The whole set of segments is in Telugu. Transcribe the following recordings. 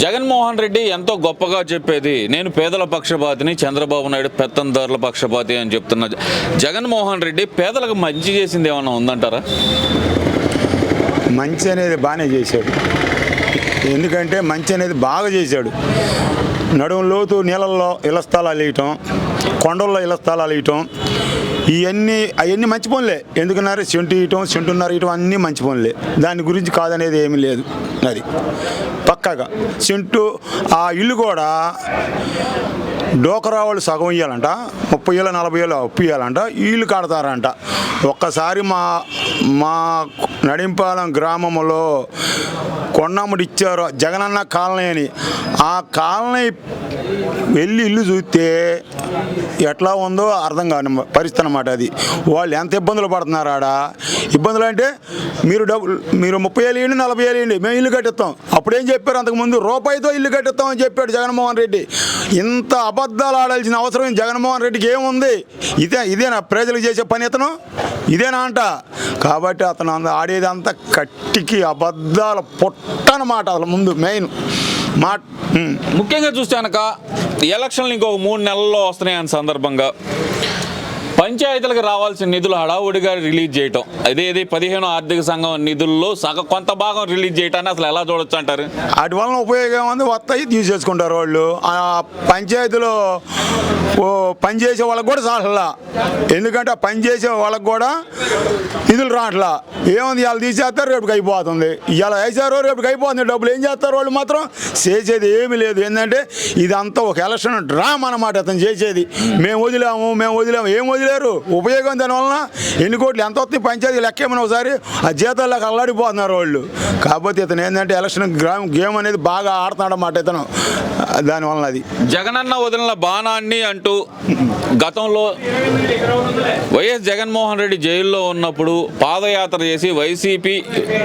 జగన్మోహన్ రెడ్డి ఎంతో గొప్పగా చెప్పేది నేను పేదల పక్షపాతిని చంద్రబాబు నాయుడు పెత్తందారుల పక్షపాతి అని చెప్తున్న జగన్మోహన్ రెడ్డి పేదలకు మంచి చేసింది ఏమన్నా ఉందంటారా? మంచి అనేది బాగానే చేశాడు. ఎందుకంటే మంచి అనేది బాగా చేశాడు. నడుము లోతు నీళ్ళల్లో ఇళ్ళ స్థలాలు వేయటం కొండల్లో ఇళ్ళ స్థలాలు వేయటం ఇవన్నీ అవన్నీ మంచి పనులే. ఎందుకన్నారు? సెంటు ఇయటం సెంటున్నర ఇయటం అన్నీ మంచి పనులే. దాని గురించి కాదనేది ఏమీ లేదు అది. పక్కాగా. సెంటు ఆ ఇల్లు కూడా డోకరా వాళ్ళు సగం ఇవ్వాలంట ముప్పై ఏళ్ళు నలభై ఏళ్ళు అప్పు ఇవ్వాలంట వీళ్ళు కడతారంట. ఒక్కసారి మా మా నడింపాలెం గ్రామంలో కొండమ్మడి ఇచ్చారు జగనన్న కాలనీ అని. ఆ కాలనీ వెళ్ళి ఇల్లు చూస్తే ఎట్లా ఉందో అర్థం కాని పరిస్థితి అనమాట అది. వాళ్ళు ఎంత ఇబ్బందులు పడుతున్నారు ఆడ? ఇబ్బందులు అంటే మీరు డబ్బులు మీరు ముప్పై ఏళ్ళు ఇవ్వండి నలభై ఏళ్ళు ఇవ్వండి మేము ఇల్లు కట్టిస్తాం. అప్పుడేం చెప్పారు అంతకుముందు? రూపాయితో ఇల్లు కట్టిస్తామని చెప్పాడు జగన్మోహన్ రెడ్డి. ఇంత అబద్ధాలు ఆడాల్సిన అవసరం జగన్మోహన్ రెడ్డికి ఏముంది? ఇదే ఇదేనా ప్రజలకు చేసే పని ఇతను ఇదేనా అంట? కాబట్టి అతను అంద- ఆడేదంతా కట్టికి అబద్ధాల పొట్టనమాట అసలు ముందు మెయిన్ మా ముఖ్యంగా చూస్తే కనుక ఎలక్షన్లు ఇంకొక మూడు నెలల్లో వస్తున్నాయన్న సందర్భంగా. పంచాయతీలకు రావాల్సిన నిధులు హడావుడిగా రిలీజ్ చేయటం. అదే ఇది పదిహేను ఆర్థిక సంఘం నిధుల్లో సగ కొంత భాగం రిలీజ్ చేయటాన్ని అసలు ఎలా చూడొచ్చు అంటారు? వాటి వలన ఉపయోగం ఉంది వస్తాయి తీసేసుకుంటారు వాళ్ళు. ఆ పంచాయతీలో ఓ పని చేసే వాళ్ళకి కూడా చాలలా ఎందుకంటే పనిచేసే పని చేసే వాళ్ళకి కూడా నిధులు రావట్లా. ఏముంది? వాళ్ళు తీసేస్తారు రేపుకి అయిపోతుంది. ఇవాళ వేసారు రేపుకి అయిపోతుంది. డబ్బులు ఏం చేస్తారు వాళ్ళు మాత్రం? చేసేది ఏమీ లేదు. ఏంటంటే ఇదంతా ఒక ఎలక్షన్ డ్రామా అనమాట అతను చేసేది. మేము వదిలాము మేము వదిలాము. ఏం వదిలేరు? ఉపయోగం దానివలన ఎన్ని కోట్లు ఎంత వస్తాయి పంచాయతీ లెక్కేమని ఒకసారి ఆ జీతాలకు అల్లాడిపోతున్నారు వాళ్ళు. కాకపోతే ఇతను ఏంటంటే ఎలక్షన్ గ్రామ్ గేమ్ అనేది బాగా ఆడుతున్నాడు అన్నమాట ఇతను. దానివలన అది. జగనన్న వదిలిన బాణాన్ని అంటూ గతంలో వైఎస్ జగన్మోహన్ రెడ్డి జైల్లో ఉన్నప్పుడు పాదయాత్ర చేసి వైసీపీ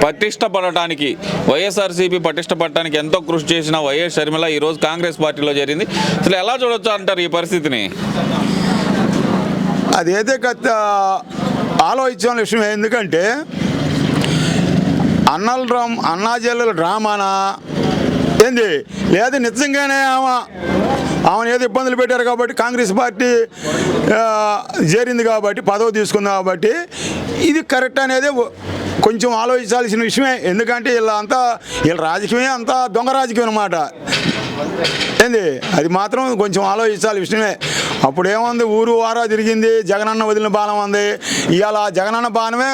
పటిష్టపడటానికి వైఎస్ఆర్సీపీ పటిష్టపడటానికి ఎంతో కృషి చేసిన వైఎస్ షర్మిల ఈరోజు కాంగ్రెస్ పార్టీలో చేరింది అసలు ఎలా చూడొచ్చు అంటారు ఈ పరిస్థితిని? అదైతే గత ఆలోచించిన విషయం ఎందుకంటే అన్నల డ్రామ్ అన్నాజల్లుల డ్రామానా ఏంది? లేదు నిజంగానే ఆమె ఆమెను ఏదో ఇబ్బందులు పెట్టారు కాబట్టి కాంగ్రెస్ పార్టీ చేరింది కాబట్టి పదవి తీసుకుంది కాబట్టి ఇది కరెక్ట్ అనేది కొంచెం ఆలోచించాల్సిన విషయమే. ఎందుకంటే వీళ్ళ అంతా వీళ్ళ రాజకీయమే అంతా దొంగ రాజకీయం అనమాట ఏంది? అది మాత్రం కొంచెం ఆలోచించాలి విషయమే అప్పుడు ఏముంది ఊరు వారా తిరిగింది జగనన్న వదిలిన బాణం ఉంది. ఇవాళ జగనన్న బాణమే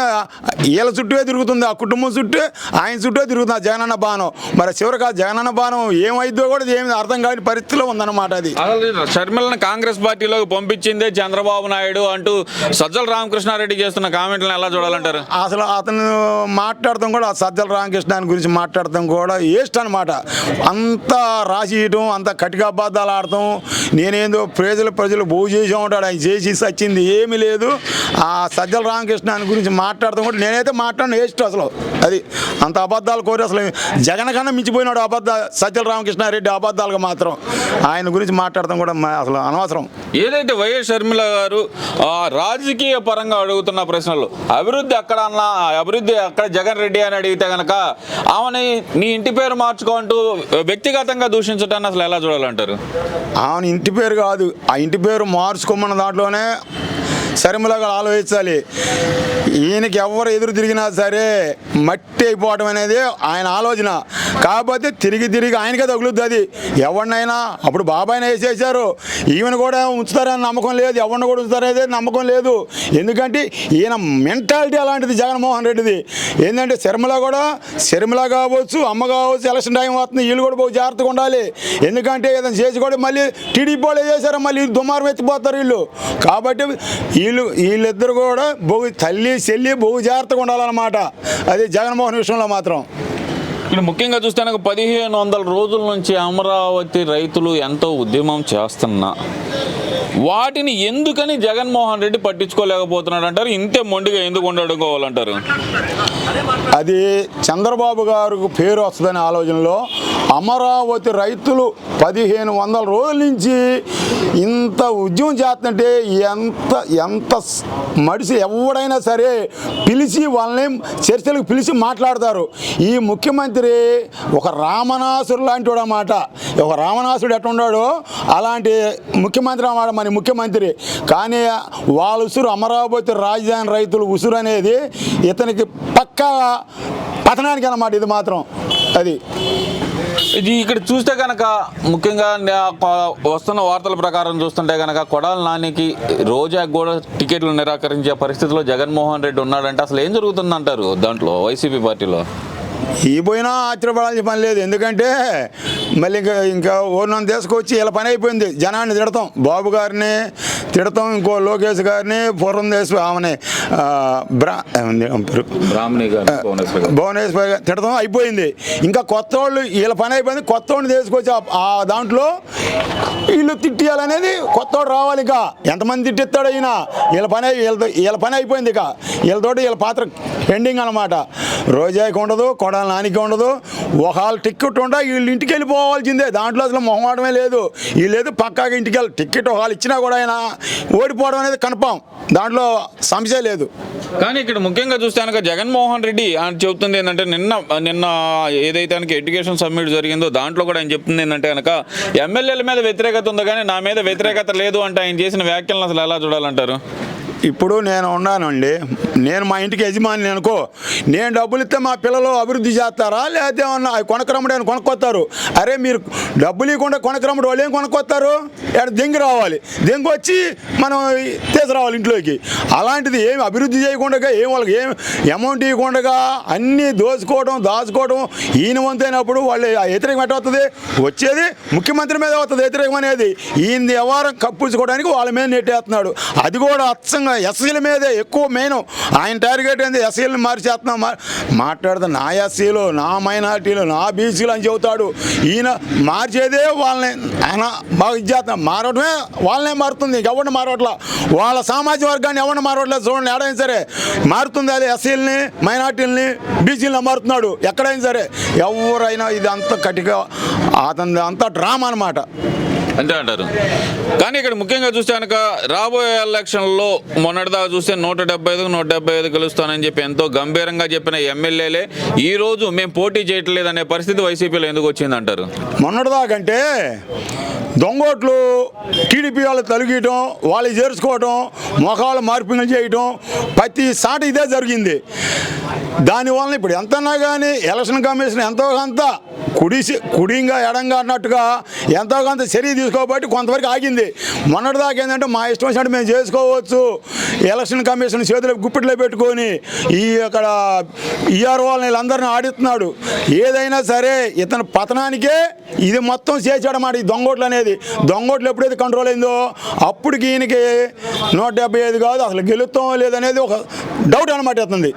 వీళ్ళ చుట్టూ తిరుగుతుంది ఆ కుటుంబం చుట్టూ ఆయన చుట్టూ తిరుగుతుంది ఆ జగనన్న బాణం. మరి చివరికి ఆ జగనన్న బాణం ఏమైద్దో కూడా ఏమి అర్థం కాని పరిస్థితిలో ఉందన్నమాట అది. షర్మిలను కాంగ్రెస్ పార్టీలోకి పంపించిందే చంద్రబాబు నాయుడు అంటూ సజ్జల రామకృష్ణారెడ్డి చేస్తున్న కామెంట్లను ఎలా చూడాలంటారు? అసలు అతను మాట్లాడటం కూడా సజ్జల రామకృష్ణ గురించి మాట్లాడటం కూడా వేస్ట్ అనమాట అంత చేయటం అంత కటిక అబద్ధాలు ఆడటం నేనేందో ప్రజలు ప్రజలు బహు చేసి ఉంటాడు ఆయన చేసి సచ్చింది ఏమీ లేదు. ఆ సజ్జల రామకృష్ణ గురించి మాట్లాడటం కూడా నేనైతే మాట్లాడిన వేస్ట్ అసలు. అది అంత అబద్ధాలు కోరి అసలు జగన్ కన్నా మించిపోయినాడు అబద్ధ సజ్జల రామకృష్ణారెడ్డి అబద్ధాలుగా మాత్రం. ఆయన గురించి మాట్లాడటం కూడా మా- అసలు అనవసరం. ఏదైతే వైఎస్ షర్మిల గారు ఆ, రాజకీయ పరంగా అడుగుతున్న ప్రశ్నలు అభివృద్ధి అక్కడ అన్నా అభివృద్ధి అక్కడ జగన్ రెడ్డి అని అడిగితే కనుక ఆమెని నీ ఇంటి పేరు మార్చుకుంటూ వ్యక్తిగతంగా ముచ్చటాన్ని అసలు ఎలా చూడాలంటారు? ఆయన ఇంటి పేరు కాదు. ఆ ఇంటి పేరు మార్చుకోమన్న దాంట్లోనే శర్మిలగా ఆలోచించాలి. ఈయనకి ఎవరు ఎదురు తిరిగినా సరే మట్టి అయిపోవటం అనేది ఆయన ఆలోచన. కాకపోతే తిరిగి తిరిగి ఆయనకే తగులుద్ది అది. ఎవరినైనా అప్పుడు బాబాయ్ని వేసేసారు ఈమెను కూడా ఉంచుతారని నమ్మకం లేదు ఎవరిని కూడా ఉంచుతారనేది నమ్మకం లేదు. ఎందుకంటే ఈయన మెంటాలిటీ అలాంటిది జగన్మోహన్ రెడ్డిది. ఏంటంటే శర్మల కూడా శర్మల కావచ్చు అమ్మ కావచ్చు ఎలక్షన్ టైం వస్తుంది వీళ్ళు కూడా బాగా జాగ్రత్తగా ఉండాలి. ఎందుకంటే ఏదైనా చేసి కూడా మళ్ళీ టీడీపీ వాళ్ళు చేశారు మళ్ళీ దుమారం ఎత్తిపోతారు వీళ్ళు. కాబట్టి వీళ్ళు వీళ్ళిద్దరు కూడా బహు తల్లి చెల్లి బహు జాగ్రత్తగా ఉండాలన్నమాట. అది జగన్మోహన్ విషయంలో మాత్రం. ఇప్పుడు ముఖ్యంగా చూస్తే నాకు పదిహేను వందల రోజుల నుంచి అమరావతి రైతులు ఎంతో ఉద్యమం చేస్తున్నా. వాటిని ఎందుకని జగన్మోహన్ రెడ్డి పట్టించుకోలేకపోతున్నాడు అంటారు? ఇంతే మొండిగా ఎందుకు ఉండడుకోవాలంటారు అది చంద్రబాబు గారికి పేరు వస్తుందనే ఆలోచనలో అమరావతి రైతులు పదిహేను వందల రోజుల నుంచి ఇంత ఉద్యమం చేస్తుంటే ఎంత ఎంత మడిసి ఎవడైనా సరే పిలిచి వాళ్ళని చర్చలకు పిలిచి మాట్లాడతారు. ఈ ముఖ్యమంత్రి ఒక రామనాసుడు లాంటి వాడు అన్నమాట. ఒక రామనాసుడు ఎట్లున్నాడో అలాంటి ముఖ్యమంత్రి అన్నమాట మన ముఖ్యమంత్రి. కానీ వాళ్ళ ఉసురు అమరావతి రాజధాని రైతులు ఉసురు అనేది ఇతనికి పక్కా పతనానికి అన్నమాట ఇది మాత్రం. అది. ఇది ఇక్కడ చూస్తే కనుక ముఖ్యంగా వస్తున్న వార్తల ప్రకారం చూస్తుంటే కనుక కొడాల నానికి రోజా కూడా టికెట్లు నిరాకరించే పరిస్థితిలో జగన్మోహన్ రెడ్డి ఉన్నాడంటే అసలు ఏం జరుగుతుందంటారు దాంట్లో వైసీపీ పార్టీలో? ఈ పోయినా ఆశ్చర్యపడాల్సిన పని లేదు. ఎందుకంటే మళ్ళీ ఇంకా ఇంకా ఓర్నం తీసుకొచ్చి ఇలా పని అయిపోయింది. జనాన్ని తిడతాం. బాబు గారిని తిడతాం ఇంకో లోకేష్ గారిని పూర్వం దేశ ఆమెని. భువనేశ్వర్ తిడతాం అయిపోయింది. ఇంకా కొత్త వాళ్ళు వీళ్ళ పని అయిపోయింది కొత్త వాడిని తీసుకొచ్చి ఆ- దాంట్లో వీళ్ళు తిట్టియాలనేది కొత్త వాడు రావాలి ఇక. ఎంతమంది తిట్టిస్తాడు ఈయన? వీళ్ళ పని అయి- వీళ్ళతో వీళ్ళ పని అయిపోయింది ఇక. వీళ్ళతోటి వీళ్ళ పాత్ర ఎండింగ్ అనమాట రోజాకి ఉండదు కొడాలి నానికి ఉండదు. ఒకళ్ళ టికెట్ ఉండ వీళ్ళు ఇంటికి వెళ్ళిపోవాల్సిందే. దాంట్లో అసలు మొహమాటమే లేదు. వీళ్ళు లేదు పక్కాగా ఇంటికి వెళ్ళి టికెట్ ఒకళ్ళు ఇచ్చినా కూడా ఆయన ఓడిపోవడం అనేది కన్ఫామ్. దాంట్లో సమస్య లేదు. కానీ ఇక్కడ ముఖ్యంగా చూస్తే కనుక జగన్మోహన్ రెడ్డి ఆయన చెబుతుంది ఏంటంటే నిన్న నిన్న ఏదైతే కనుక ఎడ్యుకేషన్ సమ్మిట్ జరిగిందో దాంట్లో కూడా ఆయన చెప్తుంది ఏంటంటే కనుక ఎమ్మెల్యేల మీద వ్యతిరేకత ఉంది కానీ నా మీద వ్యతిరేకత లేదు అంటే ఆయన చేసిన వ్యాఖ్యలను అసలు ఎలా చూడాలంటారు? ఇప్పుడు నేను ఉన్నానండి. నేను మా ఇంటికి యజమాని అనుకో నేను డబ్బులు ఇస్తే మా పిల్లలు అభివృద్ధి చేస్తారా? లేకపోతే ఏమన్నా అవి కొనకరమ్మడు అని కొనుక్కొస్తారు? అరే మీరు డబ్బులు ఇవ్వకుండా కొనకరమ్మడు వాళ్ళు ఏం కొనుక్కొస్తారు? ఇక్కడ దెంగి రావాలి. దెంగి వచ్చి మనం తీసుకురావాలి ఇంట్లోకి. అలాంటిది ఏమి అభివృద్ధి చేయకుండా ఏం వాళ్ళకి ఏం అమౌంట్ ఇవ్వకుండా అన్నీ దోచుకోవడం దాచుకోవడం ఈయన వంతైనప్పుడు వాళ్ళు వ్యతిరేకం ఎట్ట వస్తుంది వచ్చేది ముఖ్యమంత్రి మీద వస్తుంది వ్యతిరేకం అనేది. ఈయన వ్యవహారం కప్పించుకోవడానికి వాళ్ళ మీద నెట్టేస్తున్నాడు. అది కూడా అచ్చంగా ఎస్సీల మీదే ఎక్కువ మెయిన్. ఆయన టార్గెట్ ఏంది? ఎస్సీలను మార్చేస్తున్నాం. మా- మాట్లాడితే నా ఎస్సీలు నా మైనార్టీలు నా బీసీలు అని చెబుతాడు. ఈయన మార్చేదే వాళ్ళని. ఆయన బాగా ఇచ్చేస్తున్నాం మారడమే వాళ్ళనే మారుతుంది. ఎవరిని మారట్లా? వాళ్ళ సామాజిక వర్గాన్ని ఎవరిని మారట్లేదు చూడండి. ఎడైనా సరే మారుతుంది అది ఎస్సీలని మైనార్టీలని బీసీలను మారుతున్నాడు. ఎక్కడైనా సరే ఎవరైనా ఇది అంత కటిగా అతని అంత డ్రామా అనమాట అంతే అంటారు. కానీ ఇక్కడ ముఖ్యంగా చూస్తే కనుక రాబోయే ఎలక్షన్లో మొన్నటిదాకా చూస్తే నూట డెబ్బై ఐదుకు నూట డెబ్బై ఐదు గెలుస్తానని చెప్పి ఎంతో గంభీరంగా చెప్పిన ఎమ్మెల్యేలే ఈ రోజు మేము పోటీ చేయట్లేదు అనే పరిస్థితి వైసీపీలో ఎందుకు వచ్చిందంటారు? మొన్నటిదాకంటే దొంగోట్లు టీడీపీ వాళ్ళు తొలగియటం వాళ్ళు చేర్చుకోవటం మొఖాలు మార్పింగ్లు చేయటం ప్రతి సాట ఇదే జరిగింది. దానివల్ల ఇప్పుడు ఎంతన్నా కానీ ఎలక్షన్ కమిషన్ ఎంతో కొంత కుడి కుడింగా ఎడంగా అన్నట్టుగా ఎంతో కొంత చర్య తీసుకోబట్టి కొంతవరకు ఆగింది. మొన్నటిదాకా ఏంటంటే మా ఇష్టం వచ్చినట్టు మేము చేసుకోవచ్చు. ఎలక్షన్ కమిషన్ చేతులు గుప్పిట్లో పెట్టుకొని ఈ అక్కడ ఈఆర్ఓ వాళ్ళని వీళ్ళందరినీ ఆడిస్తున్నాడు. ఏదైనా సరే ఇతని పతనానికే ఇది మొత్తం చేసాడన్నమాట ఈ దొంగోట్లు అనేది. దొంగోట్లు ఎప్పుడైతే కంట్రోల్ అయిందో అప్పటికి ఈయనకి నూట ఐదు కాదు అసలు గెలుస్తాం లేదనేది ఒక డౌట్ అనమాట ఇస్తుంది